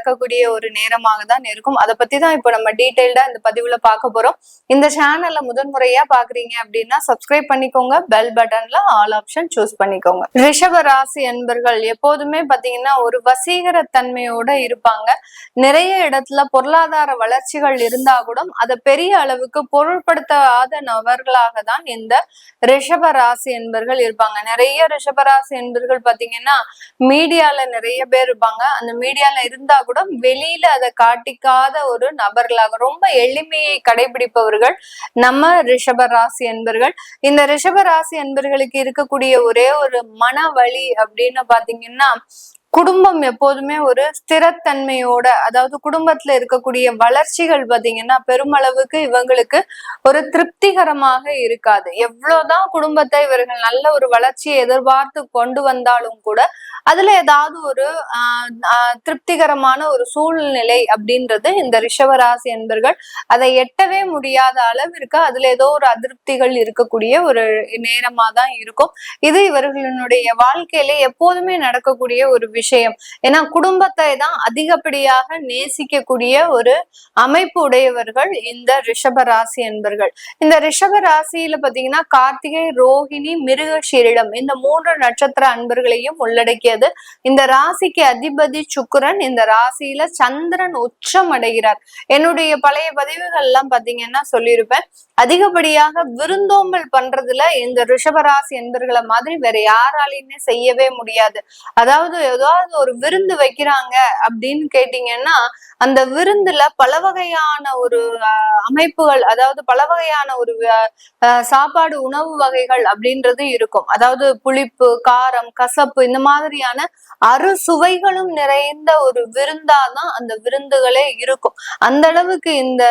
நடக்கக்கூடிய ஒரு நேரமாக தான் இருக்கும். அதை பத்தி தான் இப்போ நம்ம டீட்டெயில்டா இந்த பதிவுல பார்க்க போறோம். இந்த சேனல்ல முதன்முறையா பாக்குறீங்க அப்படின்னா சப்ஸ்கிரைப் பண்ணிக்கோங்க. பெல் பட்டன்ல ஆல் ஆப்ஷன் சூஸ் பண்ணிக்கோங்க. ரிஷப ராசி என்பர்கள் எப்போதுமே பாத்தீங்கன்னா ஒரு வசீகர தன்மையோட இருப்பாங்க. நிறைய இடத்துல பொருளாதார வளர்ச்சிகள் இருந்தா கூட அதை பெரிய அளவுக்கு பொருட்படுத்தாத நபர்களாக தான் இந்த ரிஷப ராசி என்பர்கள் இருப்பாங்க. நிறைய ரிஷபராசி என்பர்கள் பாத்தீங்கன்னா மீடியால நிறைய பேர் இருப்பாங்க. அந்த மீடியால இருந்தா கூட வெளியில அதை காட்டிக்காத ஒரு நபர்களாக ரொம்ப எளிமையை கடைபிடிப்பவர்கள் நம்ம ரிஷப ராசி என்பர்கள் இந்த ரிஷப ராசி என்பர்களுக்கு இருக்கக்கூடிய ஒரே ஒரு மன வழி அப்படின்னு பாத்தீங்கன்னா குடும்பம் எப்போதுமே ஒரு ஸ்திரத்தன்மையோட அதாவது குடும்பத்துல இருக்கக்கூடிய வளர்ச்சிகள் பாத்தீங்கன்னா பெருமளவுக்கு இவங்களுக்கு ஒரு திருப்திகரமாக இருக்காது. எவ்வளவுதான் குடும்பத்தை இவர்கள் நல்ல ஒரு வளர்ச்சியை எதிர்பார்த்து கொண்டு வந்தாலும் கூட அதுல ஏதாவது ஒரு ஆஹ் திருப்திகரமான ஒரு சூழ்நிலை அப்படின்றது இந்த ரிஷவராசி என்பர்கள் அதை எட்டவே முடியாத அளவிற்கு அதுல ஏதோ ஒரு அதிருப்திகள் இருக்கக்கூடிய ஒரு நேரமா தான் இருக்கும். இது இவர்களுடைய வாழ்க்கையில எப்போதுமே நடக்கக்கூடிய ஒரு விஷயம். ஏன்னா குடும்பத்தை தான் அதிகப்படியாக நேசிக்கக்கூடிய ஒரு அமைப்பு உடையவர்கள் இந்த ரிஷபராசி என்பர்கள். இந்த ரிஷபராசியில பாத்தீங்கன்னா கார்த்திகை ரோஹிணி மிருகஷீரிடம் இந்த மூன்று நட்சத்திர அன்பர்களையும் உள்ளடக்கியது. இந்த ராசிக்கு அதிபதி சுக்கரன் இந்த ராசியில சந்திரன் உச்சம் அடைகிறார். என்னுடைய பழைய பதிவுகள் எல்லாம் பாத்தீங்கன்னா சொல்லியிருப்பேன். அதிகப்படியாக விருந்தோம்பல் பண்றதுல இந்த ரிஷபராசி என்பர்களை மாதிரி வேற யாராலையுமே செய்யவே முடியாது. அதாவது ஏதோ ஏதாவது ஒரு விருந்து வைக்கிறாங்க அப்படின்னு கேட்டீங்கன்னா அந்த விருந்துல பல வகையான ஒரு அமைப்புகள் அதாவது பல வகையான ஒரு சாப்பாடு உணவு வகைகள் அப்படின்றது இருக்கும். அதாவது புளிப்பு காரம் கசப்பு இந்த மாதிரியான அறுசுவைகளும் நிறைந்த ஒரு விருந்தாதான் அந்த விருந்துகளே இருக்கும். அந்த அளவுக்கு இந்த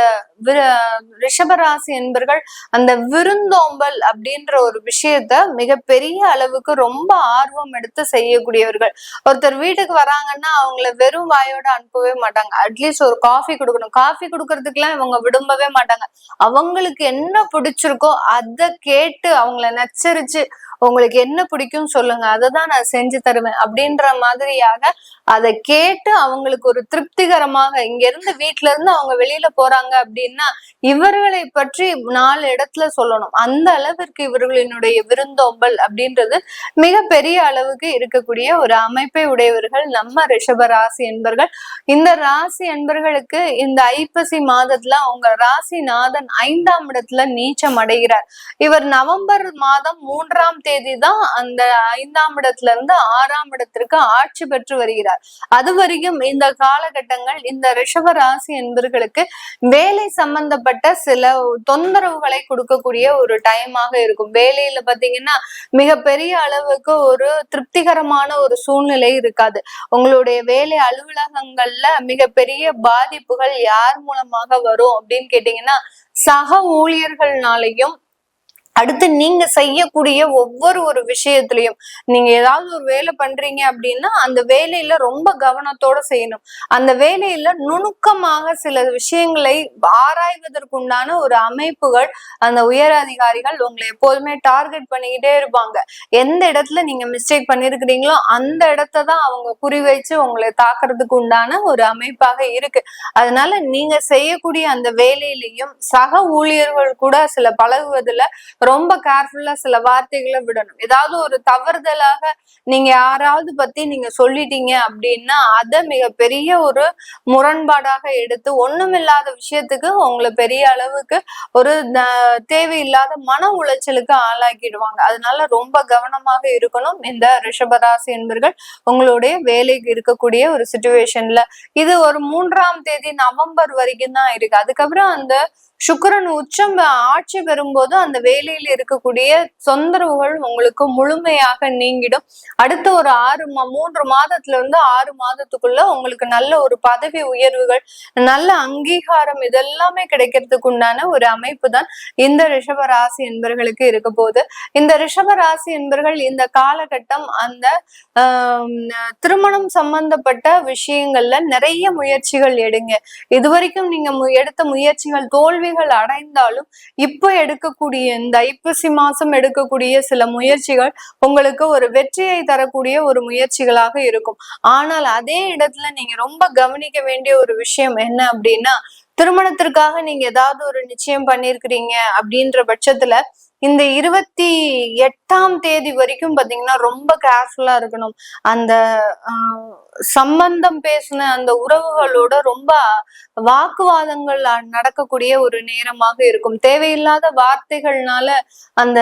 ரிஷபராசி என்பர்கள் அந்த விருந்தோம்பல் அப்படின்ற ஒரு விஷயத்த மிகப்பெரிய அளவுக்கு ரொம்ப ஆர்வம் எடுத்து செய்யக்கூடியவர்கள். ஒருத்தர் வீட்டுக்கு வராங்கன்னா அவங்கள வெறும் வாயோட அனுப்பவே மாட்டாங்க. அட்லீஸ்ட் ஒரு காஃபி கொடுக்கணும். காஃபி கொடுக்கறதுக்குலாம் இவங்க விரும்பவே மாட்டாங்க. அவங்களுக்கு என்ன பிடிச்சிருக்கோ அதை கேட்டு அவங்கள நச்சரிச்சு உங்களுக்கு என்ன பிடிக்கும் சொல்லுங்க. அதை தான் நான் செஞ்சு தருவேன். அப்படின்ற மாதிரியாக அதை கேட்டு அவங்களுக்கு ஒரு திருப்திகரமாக இங்க இருந்து வீட்டுல இருந்து அவங்க வெளியில போறாங்க அப்படின்னா இவர்களை பற்றி நாலு இடத்துல சொல்லணும். அந்த அளவிற்கு இவர்களினுடைய விருந்தோம்பல் அப்படின்றது மிக பெரிய அளவுக்கு இருக்கக்கூடிய ஒரு அமைப்பை உடையவர்கள் நம்ம ரிஷப ராசி என்பர்கள். இந்த ராசி என்பர்களுக்கு இந்த ஐப்பசி மாதத்துல அவங்க ராசிநாதன் ஐந்தாம் இடத்துல நீச்சம் அடைகிறார். இவர் நவம்பர் மாதம் மூன்றாம் தேதி தான் அந்த ஐந்தாம் இடத்துல இருந்து ஆறாம் இடத்திற்கு ஆட்சி பெற்று வருகிறார். அது வரைக்கும் இந்த காலகட்டங்கள் இந்த ரிஷப ராசி என்பவர்களுக்கு வேலை சம்பந்தப்பட்ட சில தொந்தரவுகளை கொடுக்கக்கூடிய ஒரு டைமாக இருக்கும். வேலையில பாத்தீங்கன்னா மிகப்பெரிய அளவுக்கு ஒரு திருப்திகரமான ஒரு சூழ்நிலை இருக்காது. உங்களுடைய வேலை அலுவலகங்கள்ல மிகப்பெரிய பாதிப்புகள் யார் மூலமாக வரும் அப்படின்னு கேட்டீங்கன்னா சக ஊழியர்கள்னாலையும் அடுத்து நீங்க செய்யக்கூடிய ஒவ்வொரு ஒரு விஷயத்திலையும் நீங்க ஏதாவது ஒரு வேலை பண்றீங்க அப்படின்னா அந்த வேலையில ரொம்ப கவனத்தோட செய்யணும். அந்த வேலையில நுணுக்கமாக சில விஷயங்களை ஆராய்வதற்குண்டான ஒரு அமைப்புகள் அந்த உயர் அதிகாரிகள் உங்களை எப்போதுமே டார்கெட் பண்ணிக்கிட்டே இருப்பாங்க. எந்த இடத்துல நீங்க மிஸ்டேக் பண்ணிருக்கிறீங்களோ அந்த இடத்த தான் அவங்க குறி வச்சு உங்களை தாக்குறதுக்கு உண்டான ஒரு அமைப்பாக இருக்கு. அதனால நீங்க செய்யக்கூடிய அந்த வேலையிலையும் சக ஊழியர்கள் கூட சில பழகுவதுல ரொம்ப கேர்ஃபுல்லா சில வார்த்தைகளை விடணும். ஏதாவது ஒரு தவறுதலாக நீங்க யாராவது பத்தி நீங்க சொல்லிட்டீங்க அப்படின்னா அதை மிகப்பெரிய ஒரு முரண்பாடாக எடுத்து ஒண்ணுமில்லாத விஷயத்துக்கு உங்களை பெரிய அளவுக்கு ஒரு தேவையில்லாத மன உளைச்சலுக்கு ஆளாக்கிடுவாங்க. அதனால ரொம்ப கவனமாக இருக்கணும். இந்த ரிஷபராசி என்பர்கள் உங்களுடைய வேலைக்கு இருக்கக்கூடிய ஒரு சுச்சுவேஷன்ல இது ஒரு மூன்றாம் தேதி நவம்பர் வரைக்கும் தான் இருக்கு. அதுக்கப்புறம் அந்த சுக்கரன் உச்சம் ஆட்சி பெறும்போது அந்த வேலையில இருக்கக்கூடிய தொந்தரவுகள் உங்களுக்கு முழுமையாக நீங்கிடும். அடுத்த ஒரு ஆறு மூன்று மாதத்துல இருந்து ஆறு மாதத்துக்குள்ள உங்களுக்கு நல்ல ஒரு பதவி உயர்வுகள் நல்ல அங்கீகாரம் இதெல்லாமே கிடைக்கிறதுக்கு உண்டான ஒரு அமைப்பு தான் இந்த ரிஷப ராசி என்பர்களுக்கு இருக்க போகுது. இந்த ரிஷப ராசி என்பர்கள் இந்த காலகட்டம் அந்த திருமணம் சம்பந்தப்பட்ட விஷயங்கள்ல நிறைய முயற்சிகள் எடுங்க. இதுவரைக்கும் நீங்க எடுத்த முயற்சிகள் தோல்வி தோல்விகள் அடைந்தாலும் இப்ப எடுக்கக்கூடிய இந்த ஐப்பசி மாசம் எடுக்கக்கூடிய சில முயற்சிகள் உங்களுக்கு ஒரு வெற்றியை தரக்கூடிய ஒரு முயற்சிகளாக இருக்கும். ஆனால் அதே இடத்துல நீங்க ரொம்ப கவனிக்க வேண்டிய ஒரு விஷயம் என்ன அப்படின்னா திருமணத்திற்காக நீங்க ஏதாவது ஒரு நிச்சயம் பண்ணிருக்கிறீங்க அப்படின்ற பட்சத்துல இந்த இருபத்தி எட்டாம் தேதி வரைக்கும் பாத்தீங்கன்னா ரொம்ப கேர்ஃபுல்லா இருக்கணும். அந்த சம்பந்தம் பேசின அந்த உறவுகளோட ரொம்ப வாக்குவாதங்கள் நடக்கக்கூடிய ஒரு நேரமாக இருக்கும். தேவையில்லாத வார்த்தைகள்னால அந்த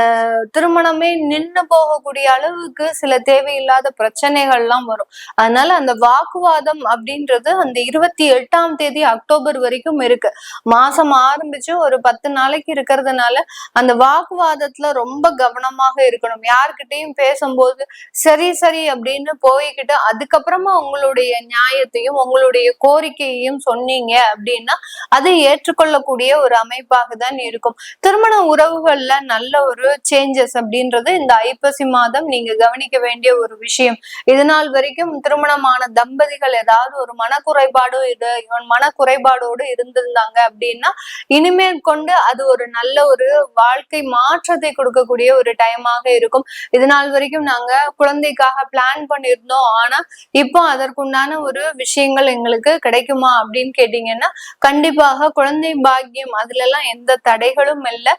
திருமணமே நின்று போகக்கூடிய அளவுக்கு சில தேவையில்லாத பிரச்சனைகள்லாம் வரும். அதனால அந்த வாக்குவாதம் அப்படின்றது அந்த இருபத்தி எட்டாம் தேதி அக்டோபர் வரைக்கும் இருக்கு. மாசம் ஆரம்பிச்சு ஒரு பத்து நாளைக்கு இருக்கிறதுனால அந்த வாக்குவாதத்துல ரொம்ப கவனமாக இருக்கணும். யார்கிட்டையும் பேசும்போது சரி சரி அப்படின்னு போய்கிட்டு அதுக்கப்புறமா உங்களுடைய நியாயத்தையும் உங்களுடைய கோரிக்கையையும் சொன்னீங்க அப்படின்னா அது ஏற்றுக்கொள்ளக்கூடிய ஒரு அமைப்பாக தான் இருக்கும். திருமண உறவுகள்ல நல்ல ஒரு சேஞ்சஸ் அப்படின்றது இந்த ஐப்பசி மாதம் நீங்க கவனிக்க வேண்டிய ஒரு விஷயம். இதனால் வரைக்கும் திருமணமான தம்பதிகள் ஏதாவது ஒரு மனக்குறைபாடு இது மனக்குறைபாடோடு இருந்திருந்தாங்க அப்படின்னா இனிமேல் கொண்டு அது ஒரு நல்ல ஒரு வாழ்க்கை மாற்றத்தை கொடுக்கக்கூடிய ஒரு டைமாக இருக்கும். இதனால் வரைக்கும் நாங்க குழந்தைக்காக பிளான் பண்ணியிருந்தோம் ஆனா இப்போ அதற்குண்டான ஒரு விஷயங்கள் எங்களுக்கு கிடைக்குமா அப்படின்னு கேட்டீங்கன்னா கண்டிப்பாக குழந்தை பாக்கியம் அதுல எல்லாம் எந்த தடைகளும் இல்லை.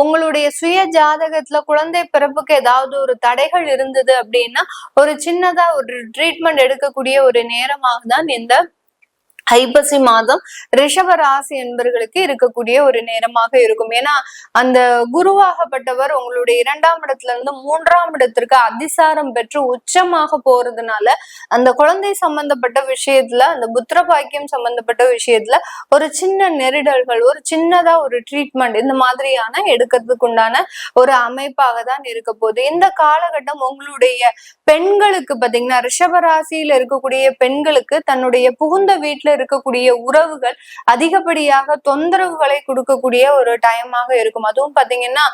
உங்களுடைய சுய ஜாதகத்துல குழந்தை பிறப்புக்கு ஏதாவது ஒரு தடைகள் இருந்தது அப்படின்னா ஒரு சின்னதா ஒரு ட்ரீட்மெண்ட் எடுக்கக்கூடிய ஒரு நேரமாக தான் இந்த ஐப்பசி மாதம் ரிஷப ராசி என்பர்களுக்கு இருக்கக்கூடிய ஒரு நேரமாக இருக்கும். ஏன்னா அந்த குருவாகப்பட்டவர் உங்களுடைய இரண்டாம் இடத்துல இருந்து மூன்றாம் இடத்திற்கு அதிசாரம் பெற்று உச்சமாக போறதுனால அந்த குழந்தை சம்பந்தப்பட்ட விஷயத்துல அந்த புத்திர பாக்கியம் சம்பந்தப்பட்ட விஷயத்துல ஒரு சின்ன நெருடல்கள் ஒரு சின்னதா ஒரு ட்ரீட்மெண்ட் இந்த மாதிரியான எடுக்கிறதுக்கு உண்டான ஒரு அமைப்பாக தான் இருக்க போகுது. இந்த காலகட்டம் உங்களுடைய பெண்களுக்கு பாத்தீங்கன்னா ரிஷபராசியில இருக்கக்கூடிய பெண்களுக்கு தன்னுடைய புகுந்த வீட்டுல இருக்கக்கூடிய உறவுகள் அதிகப்படியாக தொந்தரவுகளை கொடுக்கக்கூடிய ஒரு டைமாக இருக்கும். அதுவும் பாத்தீங்கன்னா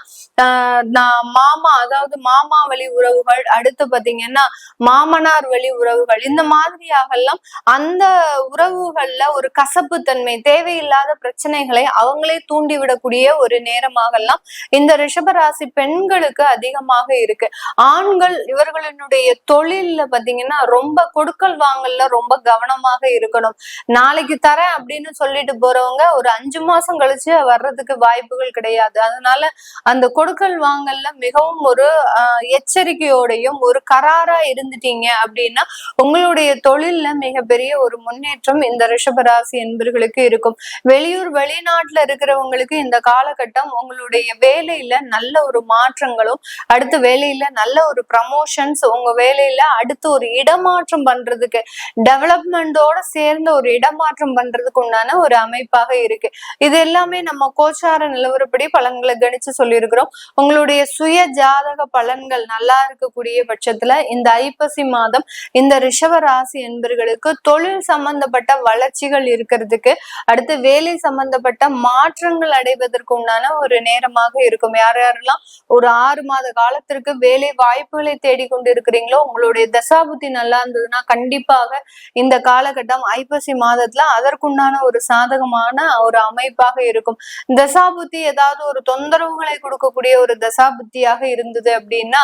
நான் மாமா அதாவது மாமா வழி உறவுகள் அடுத்து பாத்தீங்கன்னா மாமனார் வழி உறவுகள் இந்த மாதிரியாக எல்லாம் அந்த உறவுகள்ல ஒரு கசப்பு தன்மை தேவையில்லாத பிரச்சனைகளை அவங்களே தூண்டிவிடக்கூடிய ஒரு நேரமாக எல்லாம் இந்த ரிஷபராசி பெண்களுக்கு அதிகமாக இருக்கு. ஆண்கள் இவர்களினுடைய தொழில்ல பாத்தீங்கன்னா ரொம்ப கொடுக்கல் வாங்கல்ல ரொம்ப கவனமாக இருக்கணும். நாளைக்கு தரேன் அப்படின்னு சொல்லிட்டு போறவங்க ஒரு அஞ்சு மாசம் கழிச்சு வர்றதுக்கு வாய்ப்புகள் கிடையாது. அதனால அந்த கொடுக்கல் வாங்கல்ல மிகவும் ஒரு எச்சரிக்கையோடையும் ஒரு கராரா இருந்துட்டீங்க அப்படின்னா உங்களுடைய தொழில்ல மிகப்பெரிய ஒரு முன்னேற்றம் இந்த ரிஷபராசி என்பர்களுக்கு இருக்கும். வெளியூர் வெளிநாட்டுல இருக்கிறவங்களுக்கு இந்த காலகட்டம் உங்களுடைய வேலையில நல்ல ஒரு மாற்றங்களும் அடுத்த வேலையில நல்ல ஒரு ப்ரமோஷன்ஸ் உங்க வேலையில அடுத்து ஒரு இடமாற்றம் பண்றதுக்கு டெவலப்மெண்டோட சேர்ந்த ஒரு இடமாற்றம் பண்றதுக்கு உண்டான ஒரு அமைப்பாக இருக்கு. இது எல்லாமே நம்ம கோச்சார நிலவரப்படி பலன்களை கணிச்சு சொல்லியிருக்கிறோம். உங்களுடைய சுய ஜாதக பலன்கள் நல்லா இருக்கக்கூடிய பட்சத்துல இந்த ஐப்பசி மாதம் இந்த ரிஷவ ராசி என்பர்களுக்கு தொழில் சம்பந்தப்பட்ட வளர்ச்சிகள் இருக்கிறதுக்கு அடுத்து வேலை சம்பந்தப்பட்ட மாற்றங்கள் அடைவதற்கு உண்டான ஒரு நேரமாக இருக்கும். யார் யாரெல்லாம் ஒரு ஆறு மாத காலத்திற்கு வேலை வாய்ப்புகளை தேடிக்கொண்டு இருக்கிறீங்களோ உங்களுடைய தசாபுத்தி நல்லா இருந்ததுன்னா கண்டிப்பாக இந்த காலகட்டம் ஐப்பசி மாதத்துல அதற்குண்டான ஒரு சாதகமான ஒரு அமைப்பாக இருக்கும். தசாபுத்தி ஏதாவது ஒரு தொந்தரவுகளை கொடுக்கக்கூடிய ஒரு தசாபுத்தியாக இருந்தது அப்படின்னா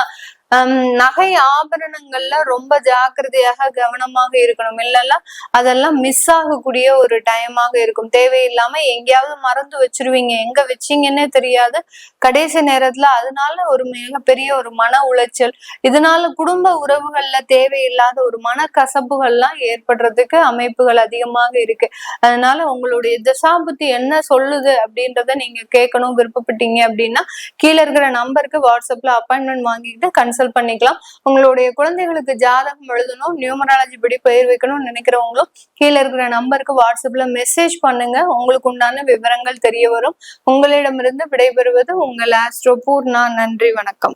நகை ஆபரணங்கள்ல ரொம்ப ஜாக்கிரதையாக கவனமாக இருக்கணும். இல்லைன்னா அதெல்லாம் மிஸ் ஆகக்கூடிய ஒரு டைமாக இருக்கும். தேவையில்லாம எங்கேயாவது மறந்து வச்சிருவீங்க. எங்க வச்சீங்கன்னே தெரியாது. கடைசி நேரத்துல அதனால ஒரு மிகப்பெரிய ஒரு மன உளைச்சல். இதனால குடும்ப உறவுகள்ல தேவையில்லாத ஒரு மன கசப்புகள்லாம் ஏற்படுறதுக்கு அமைப்புகள் அதிகமாக இருக்கு. அதனால உங்களுடைய தசாபுத்தி என்ன சொல்லுது அப்படின்றத நீங்க கேட்கணும் விருப்பப்பட்டீங்க அப்படின்னா கீழே இருக்கிற நம்பருக்கு வாட்ஸ்அப்ல அப்பாயின்மெண்ட் வாங்கிட்டு கன்சல்ட் பண்ணிக்கலாம். உங்களுடைய குழந்தைகளுக்கு ஜாதகம் எழுதணும் நியூமராலஜி படி பெயர் வைக்கணும்னு நினைக்கிறவங்களும் கீழே இருக்கிற நம்பருக்கு வாட்ஸ்அப்ல மெசேஜ் பண்ணுங்க. உங்களுக்கு உண்டான விவரங்கள் தெரிய வரும். உங்களிடமிருந்து விடைபெறுவது உங்கள் ஆஸ்ட்ரோ பூர்ணா. நன்றி வணக்கம்.